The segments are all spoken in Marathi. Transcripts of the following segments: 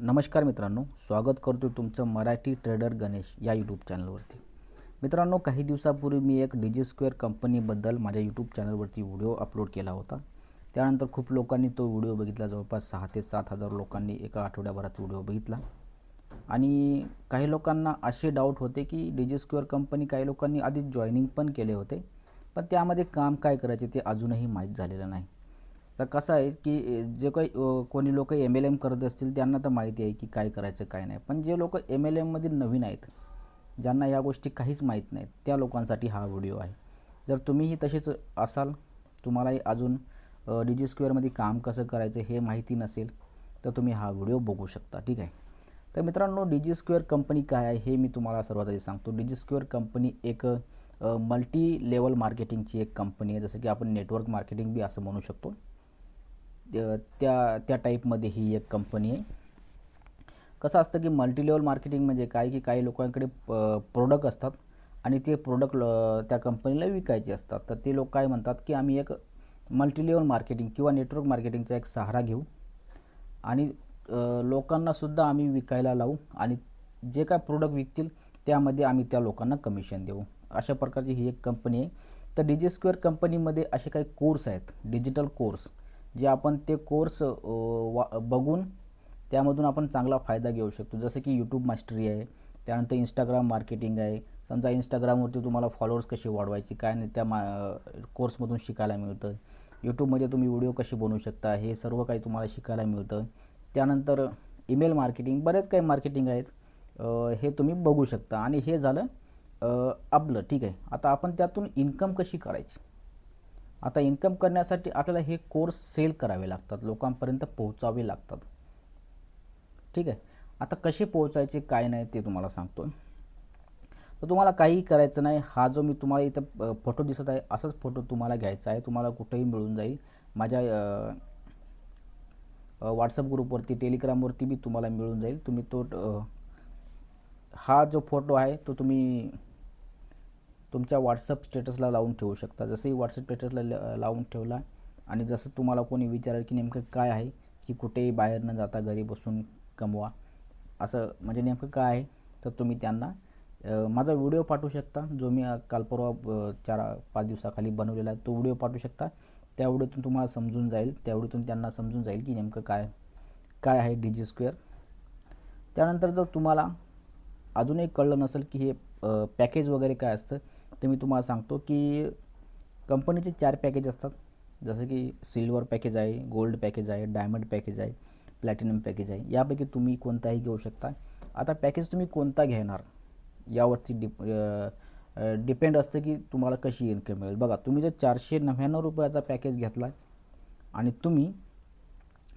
नमस्कार मित्रांनो स्वागत करतो तुमचं मराठी ट्रेडर गणेश या यूट्यूब चॅनलवरती मित्रांनो काही दिवसापूर्वी मी एक डिजी स्क्वेअर कंपनीबद्दल माझ्या यूट्यूब चॅनलवरती व्हिडिओ अपलोड केला होता. त्यानंतर खूप लोकांनी तो व्हिडिओ बघितला. जवळपास सहा ते सात हजार लोकांनी एका आठवड्याभरात व्हिडिओ बघितला. आणि काही लोकांना असे डाऊट होते की डिजी स्क्वेअर कंपनी काही लोकांनी आधीच जॉईनिंग पण केले होते. पण त्यामध्ये काम काय करायचे ते अजूनही माहीत झालेलं नाही. तर कसं आहे की जे काही कोणी लोक एम एल एम करत असतील त्यांना तर माहिती आहे की काय करायचं काय नाही. पण जे लोक एम एल एममध्ये नवीन आहेत ज्यांना या गोष्टी काहीच माहीत नाहीत त्या लोकांसाठी हा व्हिडिओ आहे. जर तुम्हीही तसेच असाल तुम्हालाही अजून डिजी स्क्वेअरमध्ये काम कसं करायचं हे माहिती नसेल तर तुम्ही हा व्हिडिओ बघू शकता ठीक आहे? तर मित्रांनो डिजी स्क्वेअर कंपनी काय आहे हे मी तुम्हाला सर्वात आधी सांगतो. डिजी स्क्वेअर कंपनी एक मल्टी लेवल मार्केटिंगची एक कंपनी आहे. जसं की आपण नेटवर्क मार्केटिंग बी असं म्हणू शकतो. त्या त्या त्या टाईपमध्ये ही एक कंपनी आहे. कसं असतं की मल्टीलेवल मार्केटिंग म्हणजे काय की काही लोकांकडे प्रोडक्ट असतात आणि ते प्रोडक्ट त्या कंपनीला विकायचे असतात. तर ते लोक काय म्हणतात की आम्ही एक मल्टीलेवल मार्केटिंग किंवा नेटवर्क मार्केटिंगचा एक सहारा घेऊ आणि लोकांनासुद्धा आम्ही विकायला लावू आणि जे काय प्रोडक्ट विकतील त्यामध्ये आम्ही त्या लोकांना कमिशन देऊ. अशा प्रकारची ही एक कंपनी आहे. तर डिजी स्क्वेअर कंपनीमध्ये असे काही कोर्स आहेत. डिजिटल कोर्स जे आपण ते कोर्स वा बघून त्यामधून आपण चांगला फायदा घेऊ शकतो. जसं की यूट्यूब मास्टरी आहे त्यानंतर इंस्टाग्राम मार्केटिंग आहे. समजा इंस्टाग्रामवरती तुम्हाला फॉलोअर्स कसे वाढवायचे काय नाही त्या मा कोर्समधून शिकायला मिळतं. यूट्यूबमध्ये तुम्ही व्हिडिओ कसे बनवू शकता हे सर्व काही तुम्हाला शिकायला मिळतं. त्यानंतर ईमेल मार्केटिंग बरेच काही मार्केटिंग आहेत. हे तुम्ही बघू शकता. आणि हे झालं आपलं. ठीक आहे. आता आपण त्यातून इन्कम कशी करायची? आता इन्कम करण्यासाठी आपल्याला हे कोर्स सेल करावे लागतात लोकांपर्यंत पोहोचावे लागतात. ठीक आहे? आता कसे पोहोचायचे काय नाही ते तुम्हाला सांगतो तर तुम्हाला काही करायचं नाही. हा जो मी तुम्हाला इथं फोटो दिसत आहे असाच फोटो तुम्हाला घ्यायचा आहे. तुम्हाला कुठेही मिळून जाईल. माझ्या व्हॉट्सअप ग्रुपवरती टेलिग्रामवरती बी तुम्हाला मिळून जाईल. तुम्ही तो हा जो फोटो आहे तो तुम्ही तुमच्या व्हॉट्सअप स्टेटसला लावून ठेवू शकता. जसंही व्हॉट्सअप स्टेटसला लावून ठेवला आणि जसं तुम्हाला कोणी विचारेल की नेमकं काय आहे की कुठेही बाहेर न जाता घरी बसून कमवा असं म्हणजे नेमकं काय आहे तर तुम्ही त्यांना माझा व्हिडिओ पाठवू शकता जो मी अ, काल परवा चार पाच दिवसाखाली बनवलेला आहे तो व्हिडिओ पाठवू शकता. त्या व्हिडिओतून तुम्हाला समजून जाईल त्या व्हिडिओतून त्यांना समजून जाईल की नेमकं काय काय आहे डी जी स्क्वेअर त्यानंतर जर तुम्हाला अजूनही कळलं नसेल की हे पॅकेज वगैरे काय असतं तर मी तुम्हाला सांगतो की कंपनीचे चार पॅकेज असतात. जसं की सिल्वर पॅकेज आहे गोल्ड पॅकेज आहे डायमंड पॅकेज आहे प्लॅटिनम पॅकेज आहे. यापैकी तुम्ही कोणताही घेऊ शकता. आता पॅकेज तुम्ही कोणता घेणार? यावरती डिप डिपेंड असतं की तुम्हाला कशी इन्कम मिळेल. बघा तुम्ही जर चारशे नव्याण्णव रुपयाचा पॅकेज घेतला आणि तुम्ही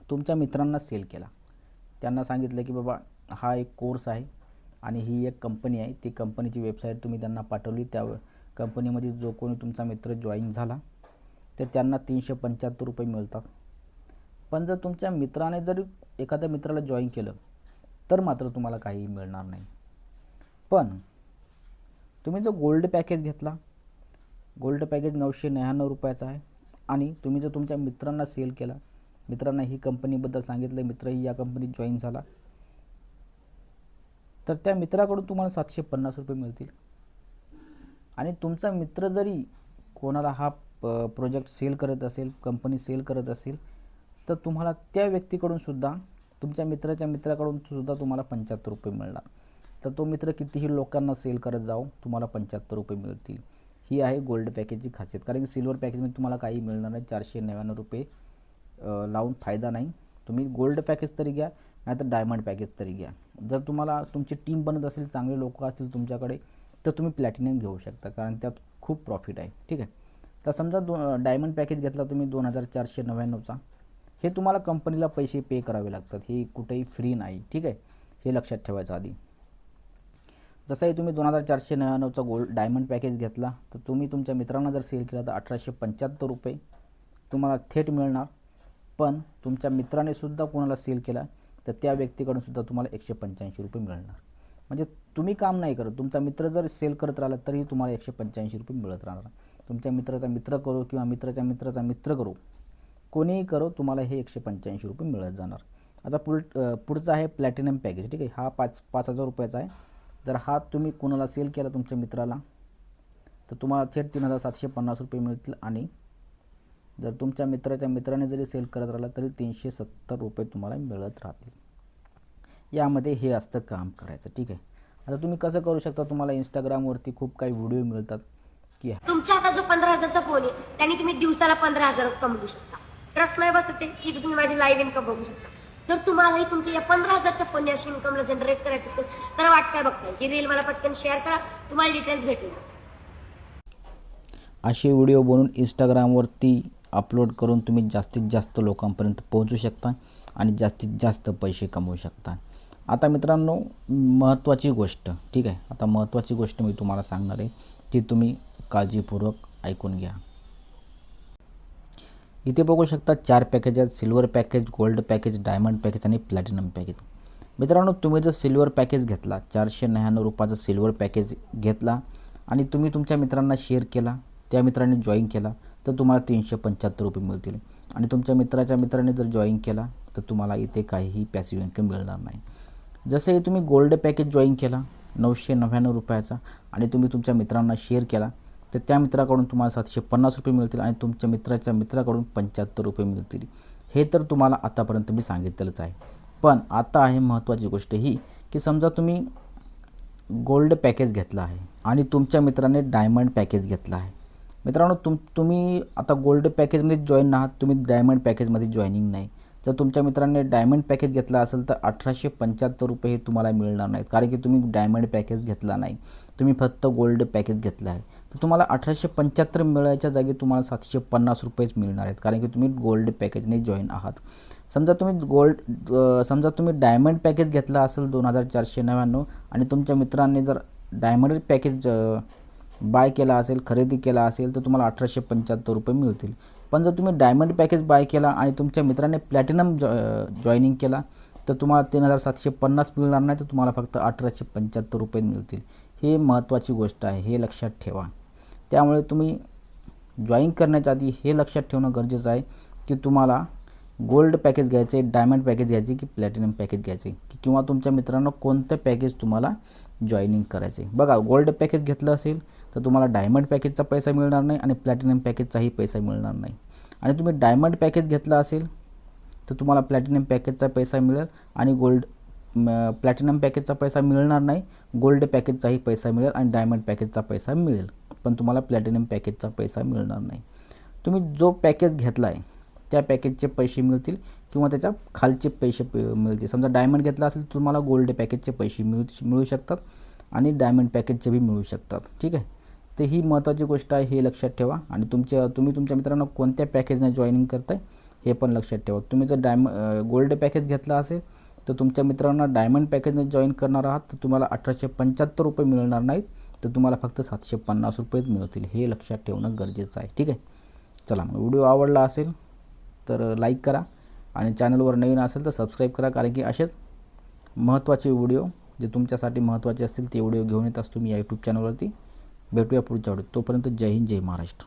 तुमच्या मित्रांना सेल केला. त्यांना सांगितलं की बाबा हा एक कोर्स आहे आणि ही एक कंपनी आहे. ती कंपनीची वेबसाईट तुम्ही त्यांना पाठवली. त्या कंपनीमध्ये जो कोणी तुमचा मित्र जॉईन झाला तर त्यांना तीनशे पंच्याहत्तर रुपये मिळतात. पण जर तुमच्या मित्राने जरी एखाद्या मित्राला जॉईन केलं तर मात्र तुम्हाला काही मिळणार नाही. पण तुम्ही जो गोल्ड पॅकेज घेतला गोल्ड पॅकेज नऊशे नव्याण्णव रुपयाचा आहे. आणि तुम्ही जर तुमच्या मित्रांना सेल केला मित्रांना ही कंपनीबद्दल सांगितलं मित्रही या कंपनीत जॉईन झाला तर त्या मित्राकडून तुम्हाला सातशे पन्नास रुपये मिळतील. आणि तुमचा मित्र जरी कोणाला हा प्रोजेक्ट सेल करत असेल कंपनी सेल करत असेल तर तुम्हाला त्या व्यक्तीकडूनसुद्धा तुमच्या मित्राच्या मित्राकडून सुद्धा तुम्हाला पंच्याहत्तर रुपये मिळणार. तर तो मित्र कितीही लोकांना सेल करत जाओ तुम्हाला पंच्याहत्तर रुपये मिळतील. ही आहे गोल्ड पॅकेजची खासियत. कारण की सिल्वर पॅकेजमध्ये तुम्हाला काही मिळणार नाही चारशे नव्याण्णव रुपये लावून फायदा नाही. तुम्ही गोल्ड पॅकेज तरी घ्या नाहीतर डायमंड पॅकेज तरी घ्या. जर तुम्हाला तुमची टीम बनत असेल चांगले लोक असतील तुमच्याकडे तर तुम्ही प्लॅटिनम घेऊ शकता कारण त्यात खूप प्रॉफिट आहे. ठीक आहे? तर समजा दो डायमंड पॅकेज घेतला तुम्ही दोन हजार चारशे नव्याण्णवचा. हे तुम्हाला कंपनीला पैसे पे करावे लागतात. हे कुठेही फ्री नाही. ठीक आहे? हे लक्षात ठेवायचं आधी. जसंही तुम्ही दोन हजार चारशे नव्याण्णवचा गोल्ड डायमंड पॅकेज घेतला तर तुम्ही तुमच्या मित्रांना जर सेल केला तर अठराशे पंच्याहत्तर रुपये तुम्हाला थेट मिळणार. पण तुमच्या मित्राने सुद्धा कोणाला सेल केला तर त्या व्यक्तीकडूनसुद्धा तुम्हाला एकशे पंच्याऐंशी रुपये मिळणार. म्हणजे तुम्ही काम नाही करत तुमचा मित्र जर सेल करत राहिला तरी तुम्हाला एकशे पंच्याऐंशी रुपये मिळत राहणार. तुमच्या मित्राचा मित्र करो किंवा मित्राच्या मित्राचा मित्र करो कोणीही करो तुम्हाला हे एकशे पंच्याऐंशी रुपये मिळत जाणार. आता पुढ पुढचा आहे प्लॅटिनम पॅकेज ठीक आहे? हा पाच पाच हजार रुपयाचा आहे. जर हा तुम्ही कोणाला सेल केला तुमच्या मित्राला तर तुम्हाला थेट तीन हजार सातशे पन्नास रुपये मिळतील आणि जर तुमच्या मित्राच्या मित्राने जरी सेल करत राहिला तरी तीनशे सत्तर रुपये तुम्हाला मिळत राहतील. यामध्ये हे असतं काम करायचं ठीक आहे? आता तुम्ही कसं करू शकता? तुम्हाला इंस्टाग्रामवरती खूप काही व्हिडिओ मिळतात. की तुमच्या हातात जो पंधरा हजारचा फोन आहे त्याने तुम्ही दिवसाला पंधरा हजार कमवू शकता. ट्रस्ट नाही बसत की तुम्ही माझी लाईव्ह इन्कम बघू शकता. जर तुम्हालाही तुमच्या या पंधरा हजारच्या फोनने अशी इन्कमला जनरेट करायचं असेल तर वाट काय बघताय? ही रील मला पटकन शेअर करा. तुम्हाला डिटेल्स भेटून असे व्हिडिओ बनवून इंस्टाग्रामवरती अपलोड करून तुम्ही जास्तीत जास्त लोकांपर्यंत पोहोचू शकता आणि जास्तीत जास्त पैसे कमवू शकता. आता मित्रांनो महत्त्वाची गोष्ट ठीक आहे? आता महत्त्वाची गोष्ट मी तुम्हाला सांगणार आहे ती तुम्ही काळजीपूर्वक ऐकून घ्या. इथे बघू शकता चार पॅकेज आहेत silver package gold package diamond package आणि प्लॅटिनम पॅकेज मित्रांनो तुम्ही जर सिल्वर पॅकेज घेतला चारशे नव्याण्णव रुपयाचा सिल्वर पॅकेज घेतला आणि तुम्ही तुमच्या मित्रांना शेअर केला त्या मित्राने जॉईन केला तर तुम्हाला तीनशे पंच्याहत्तर रुपये मिळतील. आणि तुमच्या मित्राच्या मित्राने जर जॉईन केला तर तुम्हाला इथे काहीही पॅसिव्ह इन्कम मिळणार नाही. जसे तुम्ही गोल्ड पॅकेज जॉईन केला नऊशे नव्याण्णव रुपयाचा आणि तुम्ही तुमच्या मित्रांना शेअर केला तर त्या मित्राकडून तुम्हाला सातशे पन्नास रुपये मिळतील आणि तुमच्या मित्राच्या मित्राकडून पंच्याहत्तर रुपये मिळतील. हे तर तुम्हाला आतापर्यंत मी सांगितलेलंच आहे. पण आता आहे महत्त्वाची गोष्ट ही की समजा तुम्ही गोल्ड पॅकेज घेतला आहे आणि तुमच्या मित्राने डायमंड पॅकेज घेतला आहे. मित्रांनो तुम तुम्ही आता गोल्ड पॅकेजमध्ये जॉईन आहात तुम्ही डायमंड पॅकेजमध्ये जॉईनिंग नाही. जर तुमच्या मित्रांनी डायमंड पॅकेज घेतला असेल तर अठराशे पंच्याहत्तर रुपये हे तुम्हाला मिळणार नाहीत. कारण की तुम्ही डायमंड पॅकेज घेतला नाही. तुम्ही फक्त गोल्ड पॅकेज घेतलं आहे. तर तुम्हाला अठराशे पंच्याहत्तर मिळायच्या जागी तुम्हाला सातशे पन्नास रुपयेच मिळणार आहेत. कारण की तुम्ही गोल्ड पॅकेजने जॉईन आहात. समजा तुम्ही गोल्ड समजा तुम्ही डायमंड पॅकेज घेतला असेल दोन हजार चारशे नव्याण्णव आणि तुमच्या मित्रांनी जर डायमंड पॅकेज बाय केला असेल खरेदी केला असेल तर तुम्हाला अठराशे पंच्याहत्तर रुपये मिळतील. पण जर तुम्ही डायमंड पॅकेज बाय केला आणि तुमच्या मित्राने प्लॅटिनम जॉ जॉईनिंग केला तर तुम्हाला तीन हजार सातशे पन्नास मिळणार नाही तर तुम्हाला फक्त अठराशे पंच्याहत्तर रुपये मिळतील. हे महत्त्वाची गोष्ट आहे हे लक्षात ठेवा. त्यामुळे तुम्ही जॉईन करण्याच्या आधी हे लक्षात ठेवणं गरजेचं आहे की तुम्हाला गोल्ड पॅकेज घ्यायचे आहे डायमंड पॅकेज घ्यायचे की प्लॅटिनम पॅकेज घ्यायचे की किंवा तुमच्या मित्रांनो कोणतं पॅकेज तुम्हाला जॉईनिंग करायचे बघा गोल्ड पॅकेज घेतलं असेल तर तुम्हाला डायमंड पॅकेजचा पैसा मिळणार नाही आणि प्लॅटिनम पॅकेजचाही पैसा मिळणार नाही. आणि तुम्ही डायमंड पॅकेज घेतला असेल तर तुम्हाला प्लॅटिनम पॅकेजचा पैसा मिळेल आणि गोल्ड प्लॅटिनम पॅकेजचा पैसा मिळणार नाही गोल्ड पॅकेजचाही पैसा मिळेल आणि डायमंड पॅकेजचा पैसा मिळेल. पण तुम्हाला प्लॅटिनम पॅकेजचा पैसा मिळणार नाही. तुम्ही जो पॅकेज घेतला आहे त्या पॅकेजचे पैसे मिळतील किंवा त्याच्या खालचे पैसे मिळतील. समजा डायमंड घेतला असेल तर तुम्हाला गोल्ड पॅकेजचे पैसे मिळू मिळू शकतात आणि डायमंड पॅकेजचे बी मिळू शकतात. ठीक आहे? तर ही महत्त्वाची गोष्ट आहे हे लक्षात ठेवा. आणि तुमच्या तुम्ही तुमच्या मित्रांनो कोणत्या पॅकेजने जॉईनिंग करताय हे पण लक्षात ठेवा. तुम्ही जर डायम गोल्ड पॅकेज घेतला असेल तर तुमच्या मित्रांना डायमंड पॅकेजने जॉईन करणार आहात तर तुम्हाला अठराशे पंच्याहत्तर रुपये मिळणार नाहीत तर तुम्हाला फक्त सातशे पन्नास रुपयेच मिळतील. हे लक्षात ठेवणं गरजेचं आहे. ठीक आहे? चला मग व्हिडिओ आवडला असेल तर लाईक करा. आणि चॅनलवर नवीन असेल तर सबस्क्राईब करा कारण की असेच महत्त्वाचे व्हिडिओ जे तुमच्यासाठी महत्त्वाचे असतील ते व्हिडिओ घेऊन येत असतो मी या यूट्यूब चॅनलवरती भेटूया पुढच्या आवडीत तोपर्यंत जय हिंद जय महाराष्ट्र.